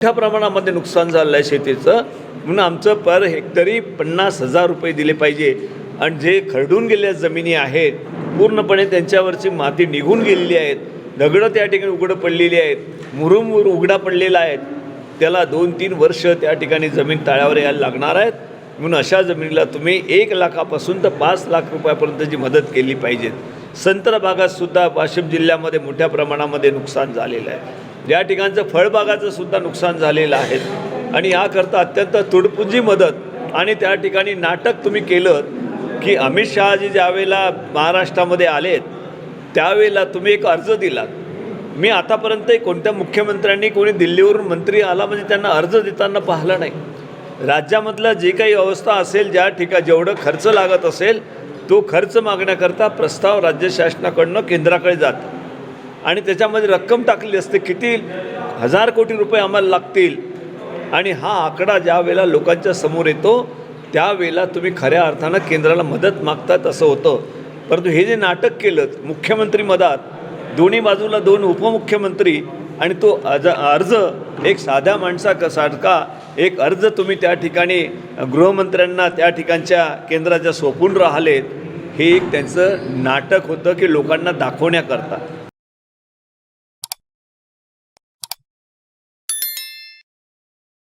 मोठ्या प्रमाणामध्ये नुकसान झालं आहे शेतीचं. म्हणून आमचं पर हेक्टरी पन्नास हजार रुपये दिले पाहिजे. आणि जे खरडून गेलेल्या जमिनी आहेत पूर्णपणे त्यांच्यावरची माती निघून गेलेली आहेत. दगडं त्या ठिकाणी उघडं पडलेली आहेत. मुरुम उघडा पडलेला आहेत त्याला दोन तीन वर्ष त्या ठिकाणी जमीन तळ्यावर यायला लागणार आहेत. म्हणून अशा जमिनीला तुम्ही एक लाखापासून तर पाच लाख रुपयापर्यंतची मदत केली पाहिजेत संत्र भागातसुद्धा वाशिम जिल्ह्यामध्ये मोठ्या प्रमाणामध्ये नुकसान झालेलं आहे. या ठिकाणचं फळबागाचं सुद्धा नुकसान झालेलं आहे. आणि याकरता अत्यंत तुडपुंजी मदत आणि त्या ठिकाणी नाटक तुम्ही केलं की अमित शहाजी ज्यावेळेला महाराष्ट्रामध्ये आलेत त्यावेळेला तुम्ही एक अर्ज दिलात. मी आतापर्यंत कोणत्या मुख्यमंत्र्यांनी कोणी दिल्लीवरून मंत्री आला म्हणजे त्यांना अर्ज देताना पाहिलं नाही. राज्यामधलं जे काही अवस्था असेल ज्या ठिकाणी जेवढं खर्च लागत असेल तो खर्च मागण्याकरता प्रस्ताव राज्य शासनाकडनं केंद्राकडे जातो. आणि त्याच्यामध्ये रक्कम टाकलेली असते किती हजार कोटी रुपये आम्हाला लागतील. आणि हा आकडा ज्या वेळेला लोकांच्या समोर येतो त्यावेळेला तुम्ही खऱ्या अर्थानं केंद्राला मदत मागतात असं होतं. परंतु हे जे नाटक केलं मुख्यमंत्री मदात दोन्ही बाजूला दोन उपमुख्यमंत्री आणि तो अज अर्ज एक साध्या माणसा सारखा एक अर्ज तुम्ही त्या ठिकाणी गृहमंत्र्यांना त्या ठिकाणच्या केंद्राच्या सोपून राहिलेत हे एक त्यांचं नाटक होतं की लोकांना दाखवण्याकरता.